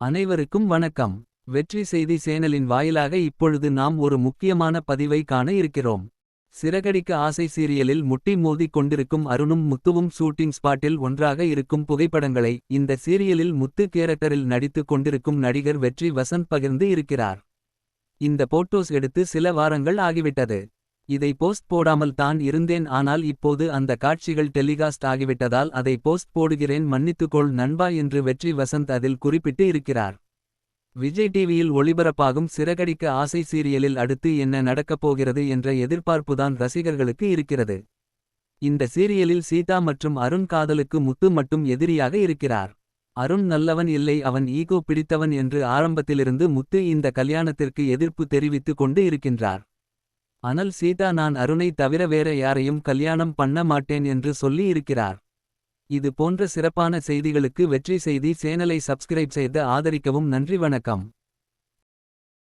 அனைவருக்கும் வணக்கம். வெற்றி செய்தி சேனலின் வாயிலாக இப்பொழுது நாம் ஒரு முக்கியமான பதிவை காண இருக்கிறோம். சிறகடிக்க ஆசை சீரியலில் முட்டி மோதிக் கொண்டிருக்கும் அருணும் முத்துவும் ஷூட்டிங் ஸ்பாட்டில் ஒன்றாக இருக்கும் புகைப்படங்களை இந்த சீரியலில் முத்து கேரக்டரில் நடித்துக் கொண்டிருக்கும் நடிகர் வெற்றி வசந்த் பகிர்ந்து இருக்கிறார். இந்த போட்டோஸ் எடுத்து சில வாரங்கள் ஆகிவிட்டது. இதை போஸ்ட் போடாமல் தான் இருந்தேன். ஆனால் இப்போது அந்த காட்சிகள் டெலிகாஸ்ட் ஆகிவிட்டதால் அதை போஸ்ட் போடுகிறேன். மன்னித்துக்கொள் நண்பா என்று வெற்றி வசந்த் அதில் குறிப்பிட்டு இருக்கிறார். விஜய் டிவியில் ஒளிபரப்பாகும் சிறகடிக்க ஆசை சீரியலில் அடுத்து என்ன நடக்கப் போகிறது என்ற எதிர்பார்ப்புதான் ரசிகர்களுக்கு இருக்கிறது. இந்த சீரியலில் சீதா மற்றும் அருண் காதலுக்கு முத்து மட்டும் எதிரியாக இருக்கிறார். அருண் நல்லவன் இல்லை அவன் ஈகோ பிடித்தவன் என்று ஆரம்பத்திலிருந்து முத்து இந்த கல்யாணத்திற்கு எதிர்ப்பு தெரிவித்துக் கொண்டு இருக்கின்றார். அனல் சீதா நான் அருணை தவிர வேற யாரையும் கல்யாணம் பண்ண மாட்டேன் என்று சொல்லி இருக்கிறார் இது போன்ற சிறப்பான செய்திகளுக்கு வெற்றி செய்தி சேனலை சப்ஸ்கிரைப் செய்து ஆதரிக்கவும். நன்றி வணக்கம்.